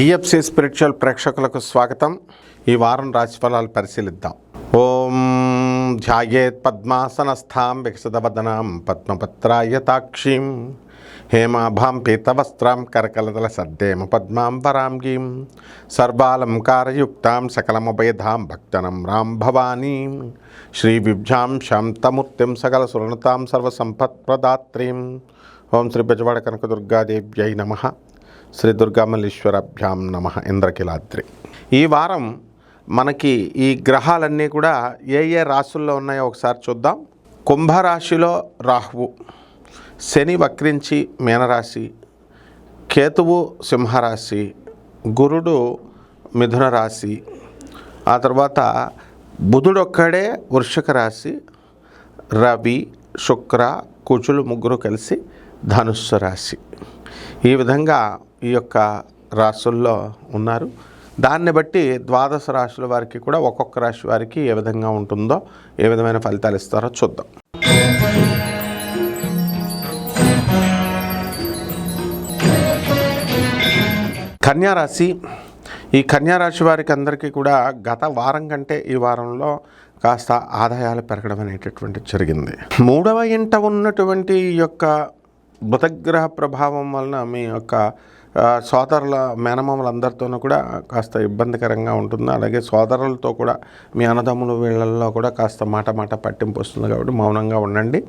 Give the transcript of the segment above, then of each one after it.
TFC spiritual ప్రేక్షకులకు స్వాగతం. ఈ వారం రాశిఫలాలు పరిశీలిద్దాం. ఓం ధ్యాయేత్ పద్మాసనస్థాం వికసితవదనాం పద్మపత్రాయతాక్షీం హేమాభాం పీతవస్త్రాం కరకలదల సద్దేమ పద్మాం వరాంగీం. సర్వాలంకారయుక్తాం సకలముభయధాం భక్తనం రాం భవానీం. శ్రీ విభ్యాం శాంతమూర్తిం సకల సురణతాం సర్వసంపత్ప్రదాత్రీం. ఓం శ్రీ బెజవాడ కనకదుర్గాదేవ్యై నమ. శ్రీ దుర్గామల్లీశ్వరాభ్యాం నమ ఇంద్రకిలాద్రి. ఈ వారం మనకి ఈ గ్రహాలన్నీ కూడా ఏ ఏ రాశుల్లో ఉన్నాయో ఒకసారి చూద్దాం. కుంభరాశిలో రాహువు శని వక్రించి మీనరాశి కేతువు సింహరాశి గురుడు మిథున రాశి ఆ తర్వాత బుధుడొక్కడే వృషక వృషిక రాశి రవి శుక్ర కుచులు ముగ్గురు కలిసి ధనుస్సు రాశి. ఈ విధంగా ఈ యొక్క రాసుల్లో ఉన్నారు. దాన్ని బట్టి ద్వాదశ రాశుల వారికి కూడా ఒక్కొక్క రాశి వారికి ఏ విధంగా ఉంటుందో ఏ విధమైన ఫలితాలు ఇస్తారో చూద్దాం. కన్యారాశి ఈ కన్యారాశి వారికి అందరికీ కూడా గత వారం కంటే ఈ వారంలో కాస్త ఆదాయాలు పెరగడం అనేటటువంటి జరిగింది. మూడవ ఇంట ఉన్నటువంటి ఈ యొక్క బుధగ్రహ ప్రభావం వలన మీ యొక్క సోదరుల మేనమామలందరితోనూ కూడా కాస్త ఇబ్బందికరంగా ఉంటుంది? అలాగే సోదరులతో కూడా మీ అన్నదమ్ములు వీళ్ళల్లో కూడా కాస్త మాట మాట పట్టింపు వస్తుంది కాబట్టి మౌనంగా ఉండండి.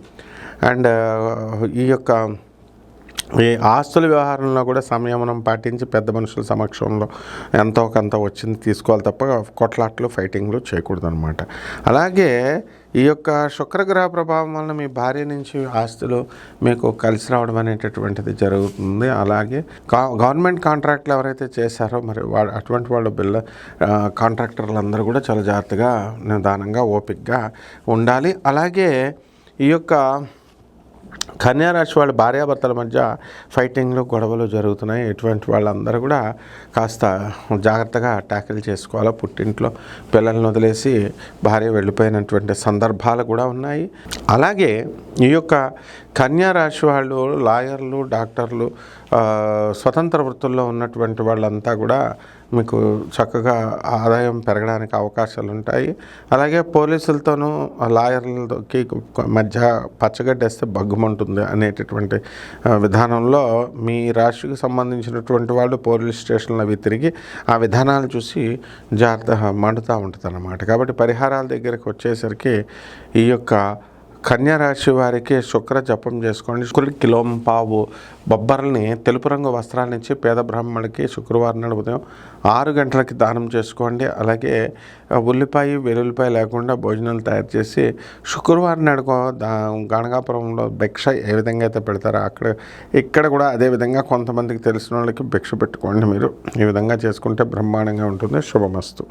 అండ్ ఈ యొక్క ఈ ఆస్తుల వ్యవహారంలో కూడా సంయమనం పాటించి పెద్ద మనుషుల సమక్షంలో ఎంతో కొంత వచ్చింది తీసుకోవాలి తప్ప కొట్లాట్లు ఫైటింగ్లు చేయకూడదు అనమాట అలాగే ఈ యొక్క శుక్రగ్రహ ప్రభావం వలన మీ భార్య నుంచి ఆస్తులు మీకు కలిసి రావడం అనేటటువంటిది జరుగుతుంది. అలాగే కా గవర్నమెంట్ కాంట్రాక్ట్లు ఎవరైతే చేశారో మరి వాళ్ళు అటువంటి వాళ్ళు బిల్ల కాంట్రాక్టర్లందరూ కాంట్రాక్టర్లు కూడా చాలా జాగ్రత్తగా నిదానంగా ఓపిక్గా ఉండాలి. అలాగే ఈ యొక్క కన్యారాశి వాళ్ళ భార్యాభర్తల మధ్య ఫైటింగ్లు గొడవలు జరుగుతున్నాయి. ఇటువంటి వాళ్ళందరూ కూడా కాస్త జాగ్రత్తగా ట్యాకిల్ చేసుకోవాలి. పుట్టింట్లో పిల్లల్ని వదిలేసి భార్య వెళ్ళిపోయినటువంటి సందర్భాలు కూడా ఉన్నాయి. అలాగే ఈ యొక్క కన్యారాశి వాళ్ళు లాయర్లు డాక్టర్లు స్వతంత్ర వృత్తుల్లో ఉన్నటువంటి వాళ్ళంతా కూడా మీకు చక్కగా ఆదాయం పెరగడానికి అవకాశాలు ఉంటాయి అలాగే పోలీసులతోనూ లాయర్లతోకి లాయర్లకి మధ్య పచ్చగడ్డేస్తే బగ్గుమంటుంది అనేటటువంటి విధానంలో మీ రాశికి సంబంధించినటువంటి వాళ్ళు పోలీస్ స్టేషన్లు అవి తిరిగి ఆ విధానాలు చూసి జాగ్రత్త మండుతూ ఉంటుంది అన్నమాట కాబట్టి పరిహారాల దగ్గరకు వచ్చేసరికి ఈ యొక్క కన్యారాశి వారికి శుక్ర జపం చేసుకోండి. శుక్రుడి కిలోం పావు బొబ్బర్లని తెలుపు రంగు వస్త్రాలనిచ్చి పేద బ్రాహ్మణులకి శుక్రవారం నాడు ఉదయం ఆరు గంటలకి దానం చేసుకోండి. అలాగే ఉల్లిపాయ వెల్లుల్లిపాయ లేకుండా భోజనాలు తయారు చేసి శుక్రవారం నడుకో దా గణగాపురంలో భిక్ష ఏ విధంగా అయితే పెడతారో అక్కడ ఇక్కడ కూడా అదే విధంగా కొంతమందికి తెలిసిన వాళ్ళకి భిక్ష పెట్టుకోండి మీరు. ఈ విధంగా చేసుకుంటే బ్రహ్మాండంగా ఉంటుంది. శుభమస్తు.